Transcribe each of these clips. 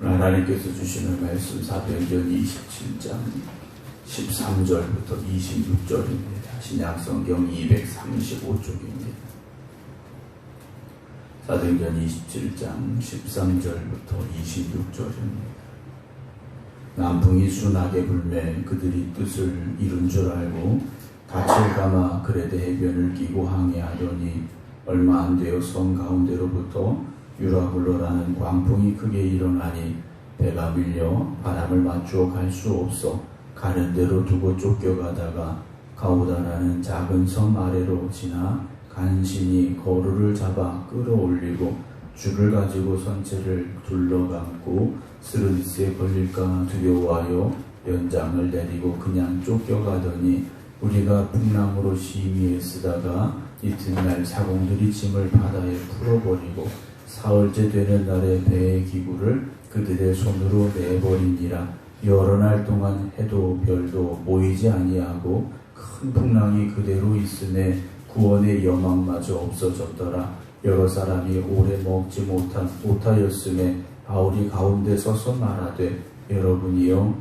하나님께서 주시는 말씀 사도행전 27장 13절부터 26절입니다. 신약성경 235쪽입니다. 사도행전 27장 13절부터 26절입니다. 남풍이 순하게 불매 그들이 뜻을 이룬 줄 알고 닻을 감아 그레데 해변을 끼고 항해하더니 얼마 안 되어 섬 가운데로부터 유라굴로라는 광풍이 크게 일어나니 배가 밀려 바람을 맞추어 갈 수 없어 가는 대로 두고 쫓겨가다가 가오다라는 작은 섬 아래로 지나 간신히 거루를 잡아 끌어올리고 줄을 가지고 선체를 둘러감고 스르디스에 걸릴까 두려워하여 연장을 내리고 그냥 쫓겨가더니 우리가 풍랑으로 심히 애쓰다가 이튿날 사공들이 짐을 바다에 풀어버리고 사흘째 되는 날에 배의 기구를 그들의 손으로 내버리니라. 여러 날 동안 해도 별도 보이지 아니하고 큰 풍랑이 그대로 있음에 구원의 여망마저 없어졌더라. 여러 사람이 오래 먹지 못한 못하였음에 바울이 가운데 서서 말하되 여러분이요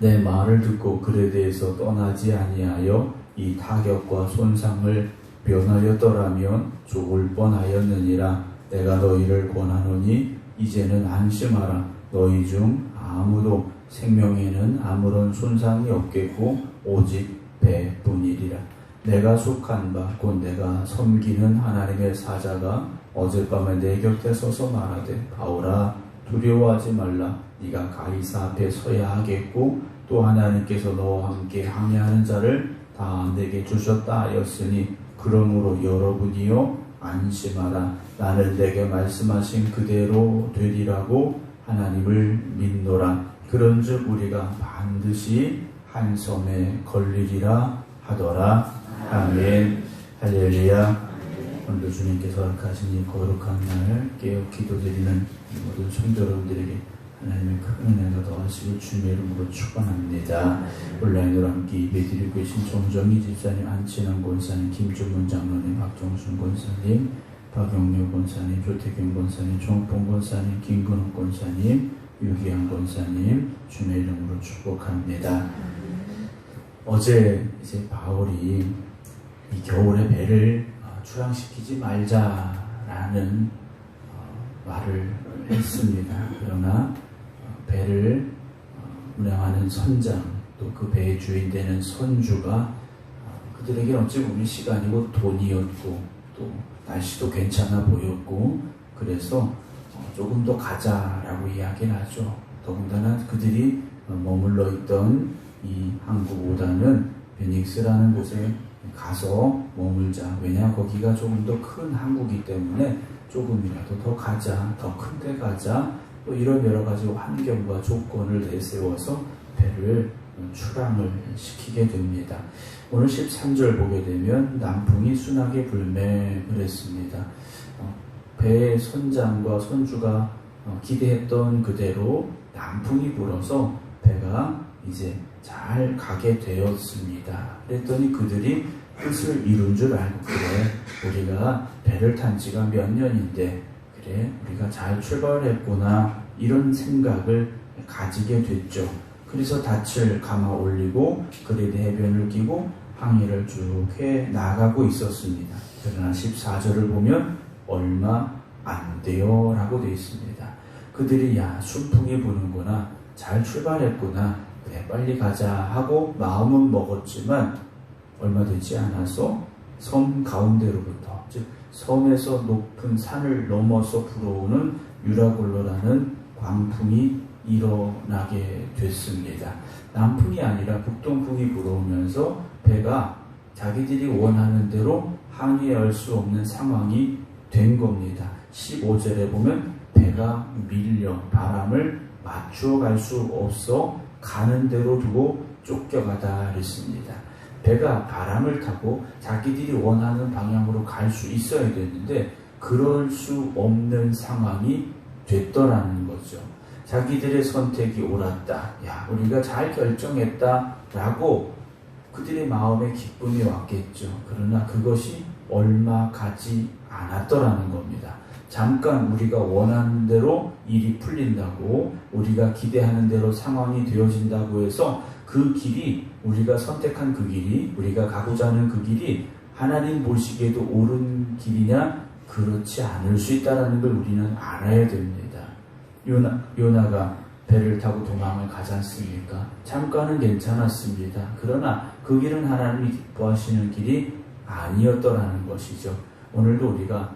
내 말을 듣고 그에 대해서 떠나지 아니하여 이 타격과 손상을 면하였더라면 죽을 뻔하였느니라 내가 너희를 권하노니 이제는 안심하라. 너희 중 아무도 생명에는 아무런 손상이 없겠고 오직 배뿐이리라. 내가 속한 바 곧 내가 섬기는 하나님의 사자가 어젯밤에 내 곁에 서서 말하되 바울아 두려워하지 말라. 네가 가이사 앞에 서야 하겠고 또 하나님께서 너와 함께 항해하는 자를 다 내게 주셨다 하였으니 그러므로 여러분이요 안심하라 나는 내게 말씀하신 그대로 되리라고 하나님을 믿노라. 그런즉 우리가 반드시 한 섬에 걸리리라 하더라. 아멘. 할렐루야. 오늘도 주님께서 허락하신 이 거룩한 날 깨어 기도드리는 모든 성도 여러분들에게 하나님의 큰 은혜가 더하시고 주님의 이름으로 축원합니다. 온라인으로 함께 예배드리고 계신 정정희 집사님, 안친환 권사님, 김준문 장로님, 박정순 권사님, 박영렬 권사님, 조태경 권사님, 종봉 권사님, 김근호 권사님, 유기한 권사님 주님의 이름으로 축복합니다. 어제 이제 바울이 이 겨울에 배를 출항시키지 말자라는 어, 말을 했습니다. 그러나 어, 배를 어, 운행하는 선장 또 그 배의 주인 되는 선주가 그들에게 어찌 보면 시간이고 돈이었고 또 날씨도 괜찮아 보였고 그래서 조금 더 가자라고 이야기를 하죠. 더군다나 그들이 머물러 있던 이 항구보다는 베닉스라는 곳에 가서 머물자. 왜냐 거기가 조금 더 큰 항구기 때문에 조금이라도 더 가자, 더 큰 데 가자. 또 이런 여러 가지 환경과 조건을 내세워서 배를 출항을 시키게 됩니다. 오늘 13절 보게 되면 남풍이 순하게 불매 그랬습니다. 어, 배의 선장과 선주가 어, 기대했던 그대로 남풍이 불어서 배가 이제 잘 가게 되었습니다. 그랬더니 그들이 뜻을 이룬 줄 알고 그래 우리가 배를 탄 지가 몇 년인데 그래 우리가 잘 출발했구나 이런 생각을 가지게 됐죠. 그래서 닻을 감아 올리고 그리드 해변을 끼고 항해를 쭉 해 나가고 있었습니다. 그러나 14절을 보면 얼마 안 돼요 라고 되어 있습니다. 그들이 야 순풍이 부는구나 잘 출발했구나 그래 빨리 가자 하고 마음은 먹었지만 얼마 되지 않아서 섬 가운데로부터 즉 섬에서 높은 산을 넘어서 불어오는 유라골로라는 광풍이 일어나게 됐습니다. 남풍이 아니라 북동풍이 불어오면서 배가 자기들이 원하는 대로 항해할 수 없는 상황이 된 겁니다. 15절에 보면 배가 밀려 바람을 맞추어 갈 수 없어 가는 대로 두고 쫓겨가다 그랬습니다. 배가 바람을 타고 자기들이 원하는 방향으로 갈 수 있어야 되는데 그럴 수 없는 상황이 됐더라는 거죠. 자기들의 선택이 옳았다. 야, 우리가 잘 결정했다. 라고 그들의 마음에 기쁨이 왔겠죠. 그러나 그것이 얼마 가지 않았더라는 겁니다. 잠깐 우리가 원하는 대로 일이 풀린다고 우리가 기대하는 대로 상황이 되어진다고 해서 그 길이 우리가 선택한 그 길이 우리가 가고자 하는 그 길이 하나님 보시기에도 옳은 길이냐 그렇지 않을 수 있다라는 걸 우리는 알아야 됩니다. 요나, 요나가 배를 타고 도망을 가지 않습니까? 잠깐은 괜찮았습니다. 그러나 그 길은 하나님이 기뻐하시는 길이 아니었더라는 것이죠. 오늘도 우리가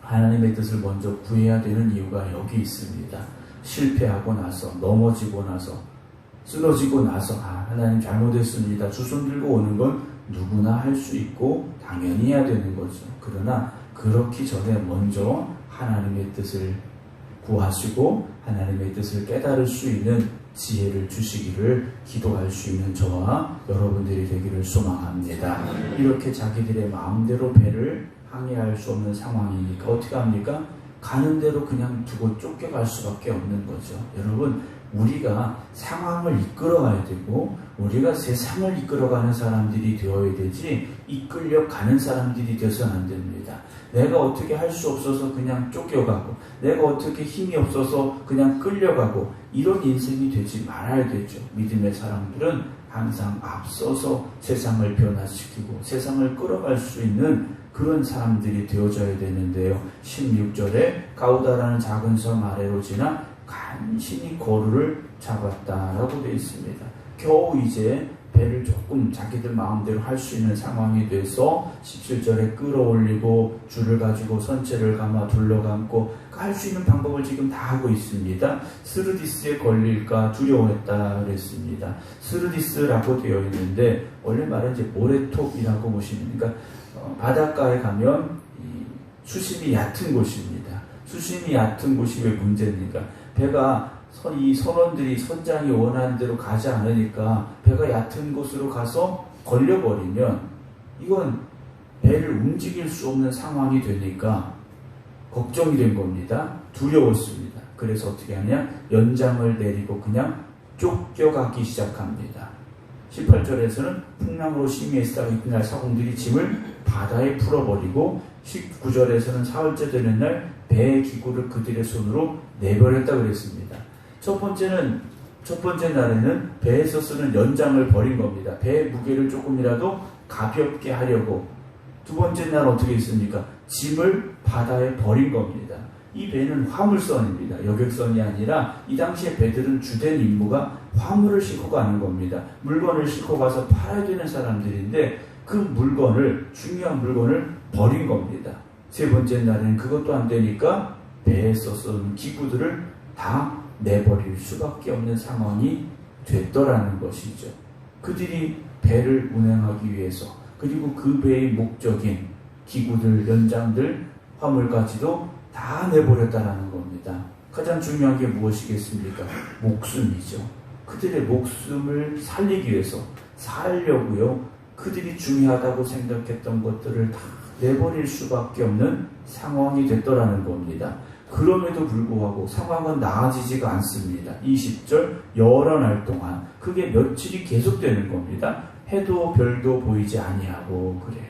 하나님의 뜻을 먼저 구해야 되는 이유가 여기 있습니다. 실패하고 나서, 넘어지고 나서, 쓰러지고 나서, 아, 하나님 잘못했습니다. 두손 들고 오는 건 누구나 할 수 있고, 당연히 해야 되는 거죠. 그러나, 그렇기 전에 먼저 하나님의 뜻을 구하시고, 하나님의 뜻을 깨달을 수 있는 지혜를 주시기를 기도할 수 있는 저와 여러분들이 되기를 소망합니다. 이렇게 자기들의 마음대로 배를 항해할 수 없는 상황이니까 어떻게 합니까? 가는 대로 그냥 두고 쫓겨갈 수밖에 없는 거죠. 여러분, 우리가 상황을 이끌어가야 되고, 우리가 세상을 이끌어가는 사람들이 되어야 되지, 이끌려 가는 사람들이 되어서는 안 됩니다. 내가 어떻게 할 수 없어서 그냥 쫓겨가고, 내가 어떻게 힘이 없어서 그냥 끌려가고, 이런 인생이 되지 말아야 되죠. 믿음의 사람들은 항상 앞서서 세상을 변화시키고, 세상을 끌어갈 수 있는 그런 사람들이 되어져야 되는데요. 16절에 가우다라는 작은 섬 아래로 지나 간신히 거루를 잡았다라고 되어 있습니다. 겨우 이제 배를 조금 자기들 마음대로 할 수 있는 상황이 돼서 17절에 끌어올리고 줄을 가지고 선체를 감아 둘러감고 할 수 있는 방법을 지금 다 하고 있습니다. 스르디스에 걸릴까 두려워했다 그랬습니다. 스르디스라고 되어 있는데 원래 말은 이제 모래톱이라고 보시면 그러니까 어, 바닷가에 가면 수심이 얕은 곳입니다. 수심이 얕은 곳이 왜 문제입니까? 배가 선, 이 선원들이 선장이 원하는 대로 가지 않으니까 배가 얕은 곳으로 가서 걸려버리면 이건 배를 움직일 수 없는 상황이 되니까 걱정이 된 겁니다. 두려웠습니다. 그래서 어떻게 하냐? 연장을 내리고 그냥 쫓겨가기 시작합니다. 18절에서는 풍랑으로 심해있다가 이튿날 사공들이 짐을 바다에 풀어버리고 19절에서는 사흘째 되는 날 배의 기구를 그들의 손으로 내버렸다 그랬습니다. 첫 번째는 첫 번째 날에는 배에서 쓰는 연장을 버린 겁니다. 배의 무게를 조금이라도 가볍게 하려고 두 번째 날 어떻게 했습니까? 짐을 바다에 버린 겁니다. 이 배는 화물선입니다. 여객선이 아니라 이 당시에 배들은 주된 임무가 화물을 싣고 가는 겁니다. 물건을 싣고 가서 팔아야 되는 사람들인데 그 물건을 중요한 물건을 버린 겁니다. 세 번째 날에는 그것도 안 되니까 배에 써쓴 기구들을 다 내버릴 수밖에 없는 상황이 됐더라는 것이죠. 그들이 배를 운행하기 위해서 그리고 그 배의 목적인 기구들, 연장들, 화물까지도 다 내버렸다라는 겁니다. 가장 중요한 게 무엇이겠습니까? 목숨이죠. 그들의 목숨을 살리기 위해서 살려고요. 그들이 중요하다고 생각했던 것들을 다 내버릴 수밖에 없는 상황이 됐더라는 겁니다. 그럼에도 불구하고 상황은 나아지지가 않습니다. 20절 여러 날 동안 그게 며칠이 계속되는 겁니다. 해도 별도 보이지 아니하고 그래요.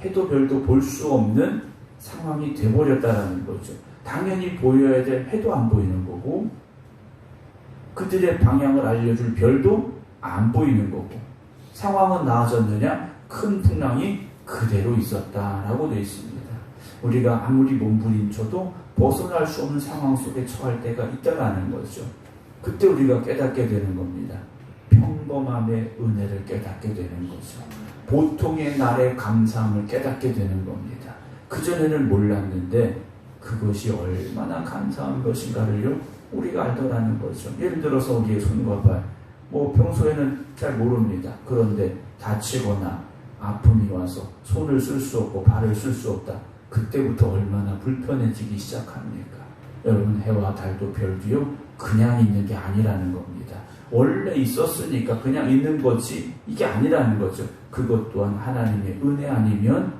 해도 별도 볼 수 없는 상황이 돼버렸다라는 거죠. 당연히 보여야 될 해도 안 보이는 거고 그들의 방향을 알려줄 별도 안 보이는 거고 상황은 나아졌느냐? 큰 풍랑이 그대로 있었다라고 되어 있습니다. 우리가 아무리 몸부림쳐도 벗어날 수 없는 상황 속에 처할 때가 있다라는 거죠. 그때 우리가 깨닫게 되는 겁니다. 평범함의 은혜를 깨닫게 되는 거죠. 보통의 날의 감사함을 깨닫게 되는 겁니다. 그전에는 몰랐는데 그것이 얼마나 감사한 것인가를요, 우리가 알더라는 거죠. 예를 들어서 우리의 손과 발, 뭐 평소에는 잘 모릅니다. 그런데 다치거나 아픔이 와서 손을 쓸 수 없고 발을 쓸 수 없다. 그때부터 얼마나 불편해지기 시작합니까? 여러분 해와 달도 별도요 그냥 있는 게 아니라는 겁니다. 원래 있었으니까 그냥 있는 거지 이게 아니라는 거죠. 그것 또한 하나님의 은혜 아니면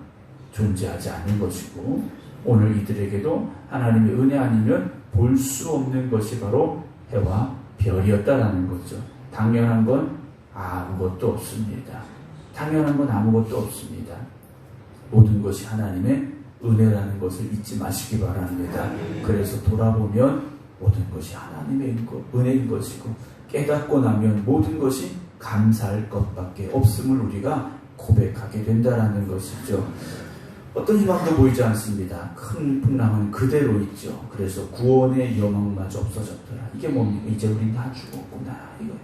존재하지 않는 것이고 오늘 이들에게도 하나님의 은혜 아니면 볼 수 없는 것이 바로 해와 별이었다라는 거죠. 당연한 건 아무것도 없습니다. 당연한 건 아무것도 없습니다. 모든 것이 하나님의 은혜라는 것을 잊지 마시기 바랍니다. 그래서 돌아보면 모든 것이 하나님의 은혜인 것이고 깨닫고 나면 모든 것이 감사할 것밖에 없음을 우리가 고백하게 된다라는 것이죠. 어떤 희망도 보이지 않습니다. 큰 풍랑은 그대로 있죠. 그래서 구원의 영광마저 없어졌더라. 이게 뭡니까? 이제 우린 다 죽었구나. 이거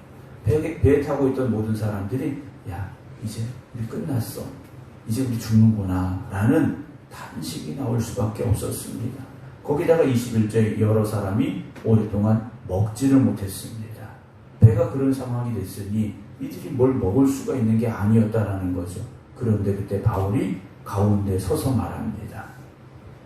배, 배에 타고 있던 모든 사람들이 야 이제 우리 끝났어. 이제 우리 죽는구나. 라는 탄식이 나올 수밖에 없었습니다. 거기다가 21절 여러 사람이 오랫동안 먹지를 못했습니다. 배가 그런 상황이 됐으니 이들이 뭘 먹을 수가 있는 게 아니었다라는 거죠. 그런데 그때 바울이 가운데 서서 말합니다.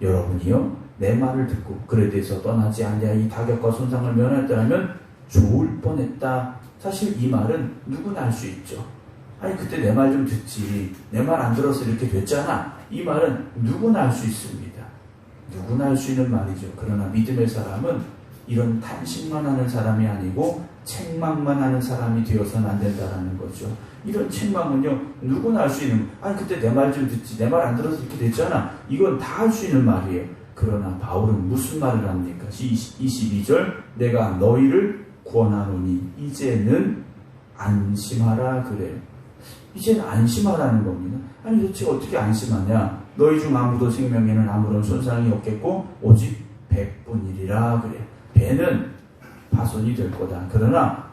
여러분이요 내 말을 듣고 그에 대해서 떠나지 않냐 이 타격과 손상을 면했다면 좋을 뻔했다. 사실 이 말은 누구나 할 수 있죠. 아니 그때 내 말 좀 듣지 내 말 안 들어서 이렇게 됐잖아. 이 말은 누구나 할 수 있습니다. 누구나 할 수 있는 말이죠. 그러나 믿음의 사람은 이런 탄식만 하는 사람이 아니고 책망만 하는 사람이 되어서는 안 된다는 거죠. 이런 책망은요, 누구나 할 수 있는, 아니, 그때 내 말 좀 듣지, 내 말 안 들어서 이렇게 됐잖아. 이건 다 할 수 있는 말이에요. 그러나 바울은 무슨 말을 합니까? 22절, 내가 너희를 구원하노니, 이제는 안심하라 그래요. 이제는 안심하라는 겁니다. 아니, 도대체 어떻게 안심하냐? 너희 중 아무도 생명에는 아무런 손상이 없겠고, 오직 백분이리라 그래요. 배는 파손이 될 거다. 그러나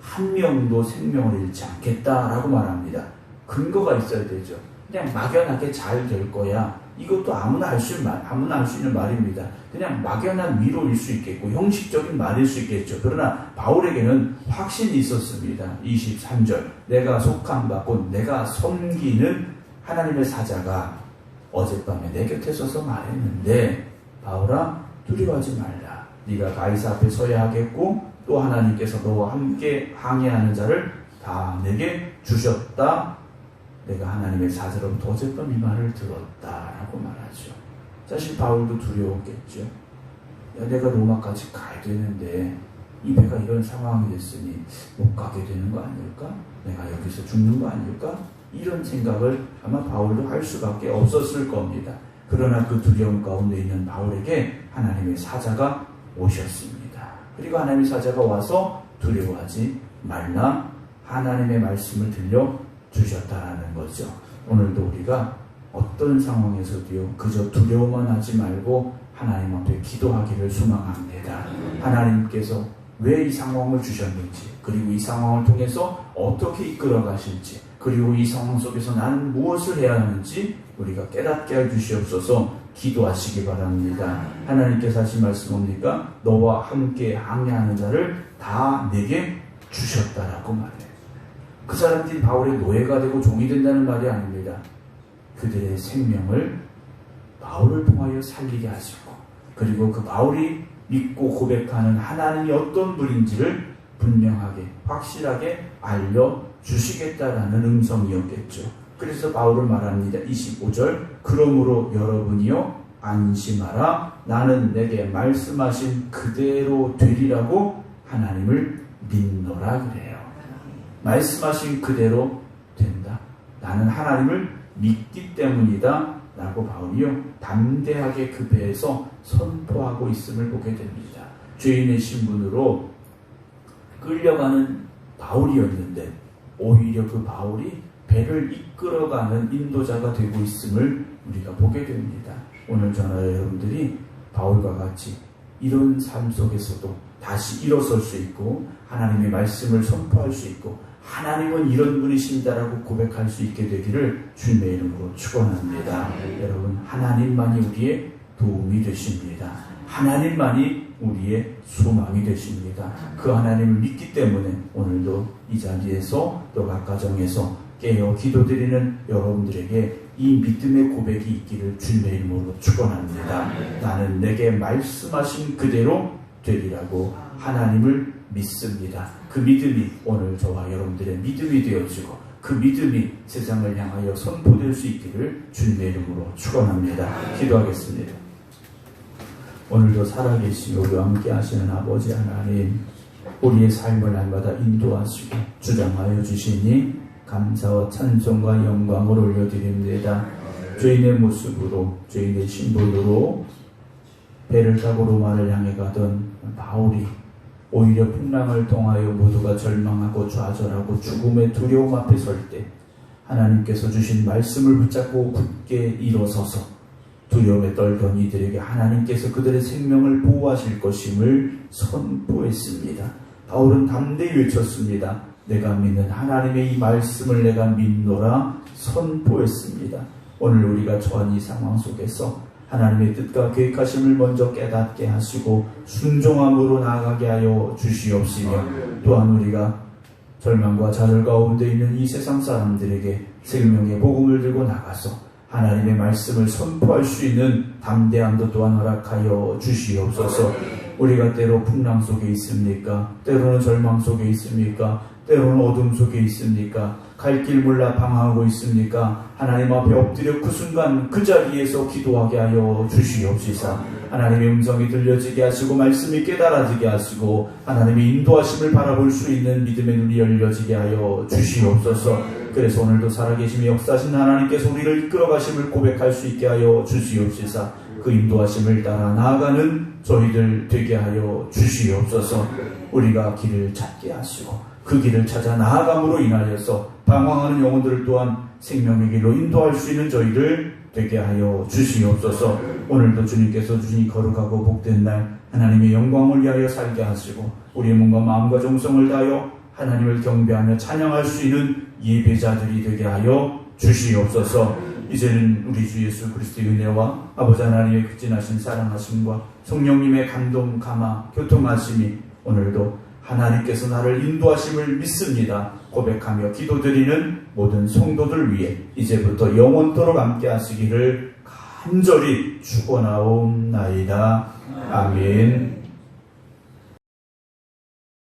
한 명도 생명을 잃지 않겠다라고 말합니다. 근거가 있어야 되죠. 그냥 막연하게 잘 될 거야. 이것도 아무나 할 수, 아무나 할 수 있는 말입니다. 그냥 막연한 위로일 수 있겠고, 형식적인 말일 수 있겠죠. 그러나 바울에게는 확신이 있었습니다. 23절. 내가 바, 곧 내가 섬기는 하나님의 사자가 어젯밤에 내 곁에 서서 말했는데, 바울아, 두려워하지 말라. 네가 가이사 앞에 서야 하겠고, 또 하나님께서 너와 함께 항해하는 자를 다 내게 주셨다. 내가 하나님의 사자로부터 어젯밤 이 말을 들었다라고 말하죠. 사실 바울도 두려웠겠죠. 야, 내가 로마까지 가야 되는데 이 배가 이런 상황이 됐으니 못 가게 되는 거 아닐까? 내가 여기서 죽는 거 아닐까? 이런 생각을 아마 바울도 할 수밖에 없었을 겁니다. 그러나 그 두려움 가운데 있는 바울에게 하나님의 사자가 오셨습니다. 그리고 하나님의 사자가 와서 두려워하지 말라 하나님의 말씀을 들려 주셨다라는 거죠. 오늘도 우리가 어떤 상황에서도요 그저 두려워만 하지 말고 하나님 앞에 기도하기를 소망합니다. 하나님께서 왜 이 상황을 주셨는지 그리고 이 상황을 통해서 어떻게 이끌어 가실지 그리고 이 상황 속에서 나는 무엇을 해야 하는지 우리가 깨닫게 해 주시옵소서 기도하시기 바랍니다. 하나님께서 하신 말씀 뭡니까? 너와 함께 항해하는 자를 다 내게 주셨다라고 말해요. 그 사람들이 바울의 노예가 되고 종이 된다는 말이 아닙니다. 그들의 생명을 바울을 통하여 살리게 하시고 그리고 그 바울이 믿고 고백하는 하나님이 어떤 분인지를 분명하게 확실하게 알려 주시겠다라는 음성이었겠죠. 그래서 바울을 말합니다. 25절 그러므로 여러분이요 안심하라 나는 내게 말씀하신 그대로 되리라고 하나님을 믿노라 그래요. 말씀하신 그대로 된다. 나는 하나님을 믿기 때문이다. 라고 바울이요 담대하게 그 배에서 선포하고 있음을 보게 됩니다. 죄인의 신분으로 끌려가는 바울이었는데 오히려 그 바울이 배를 이끌어가는 인도자가 되고 있음을 우리가 보게 됩니다. 오늘 저나 여러분들이 바울과 같이 이런 삶 속에서도 다시 일어설 수 있고 하나님의 말씀을 선포할 수 있고 하나님은 이런 분이십니다라고 고백할 수 있게 되기를 주님의 이름으로 축원합니다. 여러분 하나님만이 우리의 도움이 되십니다. 하나님만이 우리의 소망이 되십니다. 그 하나님을 믿기 때문에 오늘도 이 자리에서 또 각 가정에서 깨어 기도드리는 여러분들에게 이 믿음의 고백이 있기를 주님의 이름으로 축원합니다. 나는 내게 말씀하신 그대로 되리라고 하나님을 믿습니다. 그 믿음이 오늘 저와 여러분들의 믿음이 되어지고 그 믿음이 세상을 향하여 선포될 수 있기를 주님의 이름으로 축원합니다. 기도하겠습니다. 오늘도 살아계시고 우리와 함께 하시는 아버지 하나님 우리의 삶을 날마다 인도하시고 주장하여 주시니 감사와 찬송과 영광을 올려드립니다. 죄인의 모습으로 죄인의 신분으로 배를 타고 로마를 향해 가던 바울이 오히려 풍랑을 통하여 모두가 절망하고 좌절하고 죽음의 두려움 앞에 설 때 하나님께서 주신 말씀을 붙잡고 굳게 일어서서 두려움에 떨던 이들에게 하나님께서 그들의 생명을 보호하실 것임을 선포했습니다. 바울은 담대히 외쳤습니다. 내가 믿는 하나님의 이 말씀을 내가 믿노라 선포했습니다. 오늘 우리가 처한 이 상황 속에서 하나님의 뜻과 계획하심을 먼저 깨닫게 하시고 순종함으로 나아가게 하여 주시옵시며 또한 우리가 절망과 좌절 가운데 있는 이 세상 사람들에게 생명의 복음을 들고 나가서 하나님의 말씀을 선포할 수 있는 담대함도 또한 허락하여 주시옵소서. 우리가 때로 풍랑 속에 있습니까? 때로는 절망 속에 있습니까? 때로는 어둠 속에 있습니까? 갈 길 몰라 방황하고 있습니까? 하나님 앞에 엎드려 그 순간 그 자리에서 기도하게 하여 주시옵시사. 하나님의 음성이 들려지게 하시고 말씀이 깨달아지게 하시고 하나님의 인도하심을 바라볼 수 있는 믿음의 눈이 열려지게 하여 주시옵소서. 그래서 오늘도 살아계심이 역사하신 하나님께서 우리를 이끌어 가심을 고백할 수 있게 하여 주시옵시사. 그 인도하심을 따라 나아가는 저희들 되게 하여 주시옵소서. 우리가 길을 찾게 하시고 그 길을 찾아 나아감으로 인하여서 방황하는 영혼들을 또한 생명의 길로 인도할 수 있는 저희를 되게 하여 주시옵소서. 오늘도 주님께서 주니 거룩하고 복된 날 하나님의 영광을 위하여 살게 하시고 우리의 몸과 마음과 정성을 다하여 하나님을 경배하며 찬양할 수 있는 예배자들이 되게 하여 주시옵소서. 이제는 우리 주 예수 그리스도의 은혜와 아버지 하나님의 극진하신 사랑하심과 성령님의 감동, 감화, 교통하심이 오늘도 하나님께서 나를 인도하심을 믿습니다. 고백하며 기도드리는 모든 성도들 위해 이제부터 영원토록 함께 하시기를 간절히 축원하옵나이다. 아멘.